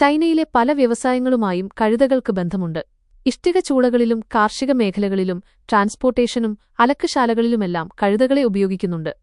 ചൈനയിലെ പല വ്യവസായങ്ങളുമായും കഴുതകൾക്ക് ബന്ധമുണ്ട്. ഇഷ്ടിക ചൂളകളിലും കാർഷിക മേഖലകളിലും ട്രാൻസ്പോർട്ടേഷനും അലക്കുശാലകളിലുമെല്ലാം കഴുതകളെ ഉപയോഗിക്കുന്നുണ്ട്.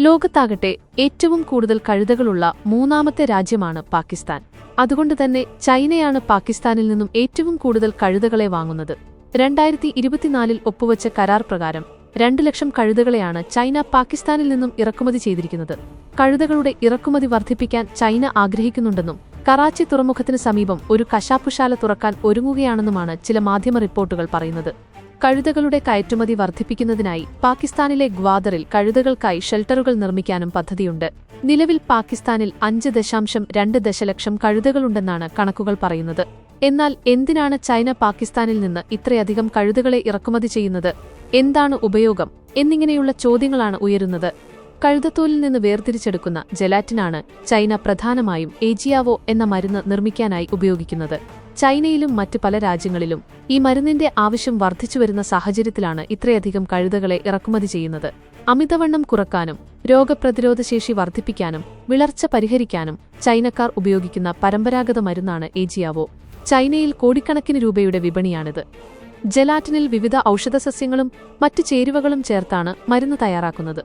ലോകത്താകട്ടെ ഏറ്റവും കൂടുതൽ കഴുതകളുള്ള മൂന്നാമത്തെ രാജ്യമാണ് പാകിസ്ഥാൻ. അതുകൊണ്ടുതന്നെ ചൈനയാണ് പാകിസ്ഥാനിൽ നിന്നും ഏറ്റവും കൂടുതൽ കഴുതകളെ വാങ്ങുന്നത്. രണ്ടായിരത്തി ഇരുപത്തിനാലിൽ ഒപ്പുവച്ച കരാർ പ്രകാരം രണ്ട് ലക്ഷം കഴുതകളെയാണ് ചൈന പാകിസ്ഥാനിൽ നിന്നും ഇറക്കുമതി ചെയ്തിരിക്കുന്നത്. കഴുതകളുടെ ഇറക്കുമതി വർദ്ധിപ്പിക്കാൻ ചൈന ആഗ്രഹിക്കുന്നുണ്ടെന്നും കറാച്ചി തുറമുഖത്തിന് സമീപം ഒരു കശാപ്പുശാല തുറക്കാൻ ഒരുങ്ങുകയാണെന്നുമാണ് ചില മാധ്യമ റിപ്പോർട്ടുകൾ പറയുന്നത്. കഴുതകളുടെ കയറ്റുമതി വർദ്ധിപ്പിക്കുന്നതിനായി പാകിസ്ഥാനിലെ ഗ്വാദറിൽ കഴുതകൾക്കായി ഷെൽട്ടറുകൾ നിർമ്മിക്കാനും പദ്ധതിയുണ്ട്. നിലവിൽ പാകിസ്ഥാനിൽ അഞ്ച് ദശാംശം രണ്ട് ദശലക്ഷം കഴുതകളുണ്ടെന്നാണ് കണക്കുകൾ പറയുന്നത്. എന്നാൽ എന്തിനാണ് ചൈന പാകിസ്ഥാനിൽ നിന്ന് ഇത്രയധികം കഴുതുകളെ ഇറക്കുമതി ചെയ്യുന്നത്? എന്താണ് ഉപയോഗം? എന്നിങ്ങനെയുള്ള ചോദ്യങ്ങളാണ് ഉയരുന്നത്. കഴുതത്തോലിൽ നിന്ന് വേർതിരിച്ചെടുക്കുന്ന ജെലാറ്റിനാണ് ചൈന പ്രധാനമായും ഏജിയാവോ എന്ന മരുന്ന് നിർമ്മിക്കാനായി ഉപയോഗിക്കുന്നത്. ചൈനയിലും മറ്റ് പല രാജ്യങ്ങളിലും ഈ മരുന്നിന്റെ ആവശ്യം വർദ്ധിച്ചുവരുന്ന സാഹചര്യത്തിലാണ് ഇത്രയധികം കഴുതകളെ ഇറക്കുമതി ചെയ്യുന്നത്. അമിതവണ്ണം കുറക്കാനും രോഗപ്രതിരോധശേഷി വർദ്ധിപ്പിക്കാനും വിളർച്ച പരിഹരിക്കാനും ചൈനക്കാർ ഉപയോഗിക്കുന്ന പരമ്പരാഗത മരുന്നാണ് ഏജിയാവോ. ചൈനയിൽ കോടിക്കണക്കിന് രൂപയുടെ വിപണിയാണിത്. ജലാറ്റിനിൽ വിവിധ ഔഷധസസ്യങ്ങളും മറ്റ് ചേരുവകളും ചേർത്താണ് മരുന്ന് തയ്യാറാക്കുന്നത്.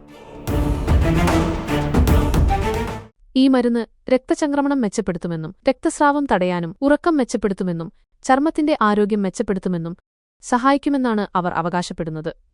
ഈ മരുന്ന് രക്തചംക്രമണം മെച്ചപ്പെടുത്തുമെന്നും രക്തസ്രാവം തടയാനും ഉറക്കം മെച്ചപ്പെടുത്തുമെന്നും ചർമ്മത്തിന്റെ ആരോഗ്യം മെച്ചപ്പെടുത്തുമെന്നും സഹായിക്കുമെന്നാണ് അവർ അവകാശപ്പെടുന്നത്.